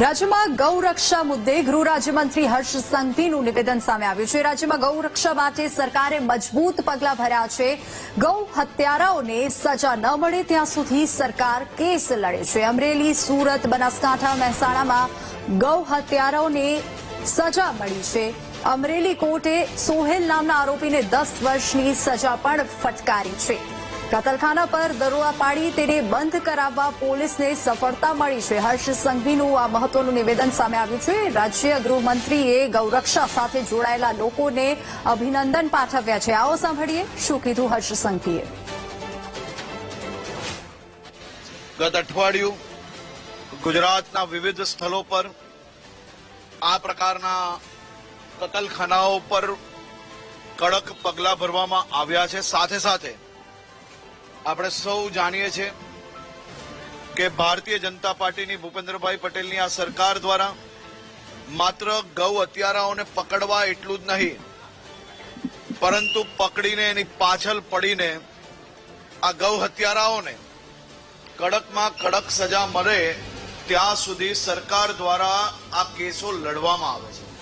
રાજ્યમાં ગૌરક્ષા મુદ્દે ગૃહ રાજ્યમંત્રી હર્ષ સંઘવીનું નિવેદન સામે આવ્યું છે. રાજ્યમાં ગૌરક્ષા માટે સરકારે મજબૂત પગલાં ભર્યા છે. ગૌ હત્યારાઓને સજા ન મળે ત્યાં સુધી સરકાર કેસ લડે છે. અમરેલી, સુરત, બનાસકાંઠા, મહેસાણામાં ગૌ હત્યારાઓને સજા મળી છે. અમરેલી કોર્ટે સોહેલ નામના આરોપીને દસ વર્ષની સજા પણ ફટકારી છે. કતલખાના પર દરોડા પાડી તેને બંધ કરાવવા પોલીસને સફળતા મળી છે. હર્ષ સંઘવીનું આ મહત્વનું નિવેદન સામે આવ્યું છે. રાજ્ય ગૃહમંત્રીએ ગૌરક્ષા સાથે જોડાયેલા લોકોને અભિનંદન પાઠવ્યા છે. આવો સાંભળીએ શું કીધું હર્ષ સંઘવીએ. ગત અઠવાડિયું ગુજરાતના વિવિધ સ્થળો પર આ પ્રકારના કતલખાનાઓ પર કડક પગલાં ભરવામાં આવ્યા છે. સાથે સાથે આપણે સૌ જાણીએ છીએ કે ભારતીય જનતા પાર્ટીની ભૂપેન્દ્રભાઈ પટેલની આ સરકાર દ્વારા માત્ર ગૌ હત્યારાઓને પકડવા એટલું જ નહીં, પરંતુ પકડીને એની પાછળ પડીને આ ગૌ હત્યારાઓને કડકમાં કડક સજા મળે ત્યાં સુધી સરકાર દ્વારા આ કેસો લડવામાં આવે છે.